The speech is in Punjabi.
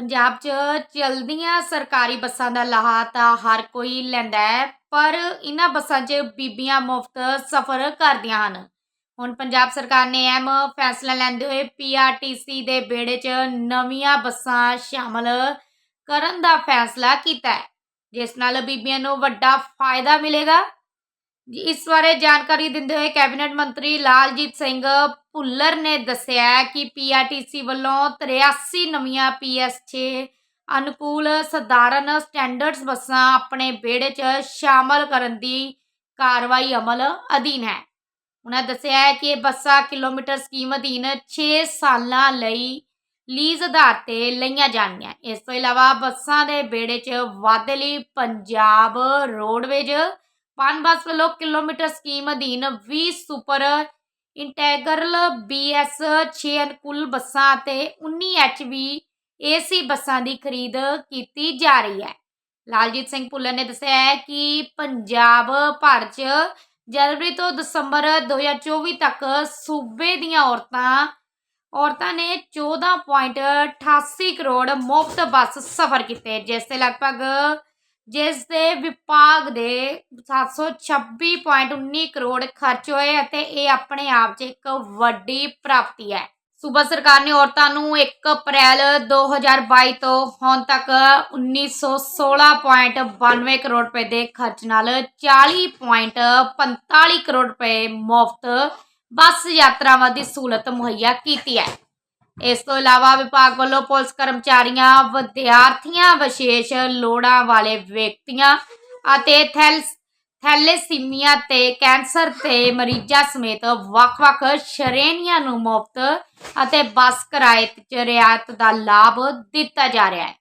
ਪੰਜਾਬ 'ਚ ਚਲਦੀਆਂ ਸਰਕਾਰੀ ਬੱਸਾਂ ਦਾ ਲਾਹਾ ਤਾਂ ਹਰ ਕੋਈ ਲੈਂਦਾ ਹੈ, ਪਰ ਇਹਨਾਂ ਬੱਸਾਂ 'ਚ ਬੀਬੀਆਂ ਮੁਫਤ ਸਫ਼ਰ ਕਰਦੀਆਂ ਹਨ। ਹੁਣ ਪੰਜਾਬ ਸਰਕਾਰ ਨੇ ਅਹਿਮ ਫੈਸਲਾ ਲੈਂਦੇ ਹੋਏ ਪੀਆਰਟੀਸੀ ਦੇ ਬੇੜੇ 'ਚ ਨਵੀਆਂ ਬੱਸਾਂ ਸ਼ਾਮਲ ਕਰਨ ਦਾ ਫੈਸਲਾ ਕੀਤਾ ਹੈ, ਜਿਸ ਨਾਲ ਬੀਬੀਆਂ ਨੂੰ ਵੱਡਾ ਫਾਇਦਾ ਮਿਲੇਗਾ। ਇਸ ਬਾਰੇ ਜਾਣਕਾਰੀ ਦਿੰਦੇ ਹੋਏ ਕੈਬਨਿਟ ਮੰਤਰੀ ਲਾਲਜੀਤ ਸਿੰਘ ਭੁੱਲਰ ਨੇ ਦੱਸਿਆ ਹੈ ਕਿ ਪੀਆਰਟੀਸੀ ਵੱਲੋਂ 83 ਨਵੀਆਂ ਪੀਐਸ6 ਅਨੁਕੂਲ ਸਧਾਰਨ ਸਟੈਂਡਰਡਸ ਬੱਸਾਂ ਆਪਣੇ ਵਿਹੜੇ 'ਚ ਸ਼ਾਮਲ ਕਰਨ ਦੀ ਕਾਰਵਾਈ ਅਮਲ ਅਧੀਨ ਹੈ। ਉਹਨਾਂ ਦੱਸਿਆ ਹੈ ਕਿ ਇਹ ਬੱਸਾਂ ਕਿਲੋਮੀਟਰ ਸਕੀਮ ਅਧੀਨ 6 ਸਾਲਾਂ ਲਈ ਲੀਜ਼ ਆਧਾਰ ਤੇ ਲਈਆਂ ਜਾਣਗੀਆਂ। ਇਸ ਤੋਂ ਇਲਾਵਾ ਬੱਸਾਂ ਦੇ ਵਿਹੜੇ 'ਚ ਵਾਧੇ ਲਈ ਪੰਜਾਬ ਰੋਡਵੇਜ ਪਨ ਬੱਸ ਵੱਲੋਂ ਕਿਲੋਮੀਟਰ ਸਕੀਮ ਅਧੀਨ 20 ਸੁਪਰ ਇੰਟੈਗਰਲ BS 6 ਅਨੁਕੂਲ ਬੱਸਾਂ ਅਤੇ 19 HV AC ਬੱਸਾਂ ਦੀ ਖਰੀਦ ਕੀਤੀ ਜਾ ਰਹੀ ਹੈ। ਲਾਲਜੀਤ ਸਿੰਘ ਭੁੱਲਰ ਨੇ ਦੱਸਿਆ ਹੈ ਕਿ ਪੰਜਾਬ ਭਰ 'ਚ ਜਨਵਰੀ ਤੋਂ ਦਸੰਬਰ 2024 ਤੱਕ ਸੂਬੇ ਦੀਆਂ ਔਰਤਾਂ ਔਰਤਾਂ ਨੇ 14.88 ਕਰੋੜ ਮੁਫਤ ਬੱਸ ਸਫ਼ਰ ਕੀਤੇ, ਜਿਸ 'ਤੇ ਲਗਭਗ ਜਿਸ ਦੇ ਵਿਭਾਗ ਦੇ 726.19 ਕਰੋੜ ਖਰਚ ਹੋਏ ਅਤੇ ਇਹ ਆਪਣੇ ਆਪ 'ਚ ਇੱਕ ਵੱਡੀ ਪ੍ਰਾਪਤੀ ਹੈ। ਸੂਬਾ ਸਰਕਾਰ ਨੇ ਔਰਤਾਂ ਨੂੰ 1 ਅਪ੍ਰੈਲ 2022 ਤੋਂ ਹੁਣ ਤੱਕ 1916.92 ਕਰੋੜ ਰੁਪਏ ਦੇ ਖਰਚ ਨਾਲ 40.45 ਕਰੋੜ ਰੁਪਏ ਮੁਫਤ ਬੱਸ ਯਾਤਰਾਵਾਂ ਦੀ ਸਹੂਲਤ ਮੁਹੱਈਆ ਕੀਤੀ ਹੈ। ਇਸ ਤੋਂ ਇਲਾਵਾ ਵਿਭਾਗ ਵੱਲੋਂ ਪੁਲਿਸ ਕਰਮਚਾਰੀਆਂ, ਵਿਦਿਆਰਥੀਆਂ ਵਿਸ਼ੇਸ਼ ਲੋੜਾਂ ਵਾਲੇ ਵਿਅਕਤੀਆਂ ਅਤੇ ਥੈਲਸ, ਥੈਲੇਸੀਮੀਆ ਤੇ ਕੈਂਸਰ ਤੇ ਮਰੀਜ਼ਾਂ ਸਮੇਤ ਵੱਖ-ਵੱਖ ਸ਼੍ਰੇਣੀਆਂ ਨੂੰ ਮੁਫਤ ਅਤੇ ਬੱਸ ਕਿਰਾਏ 'ਚ ਰਿਆਇਤ ਦਾ ਲਾਭ ਦਿੱਤਾ ਜਾ ਰਿਹਾ ਹੈ।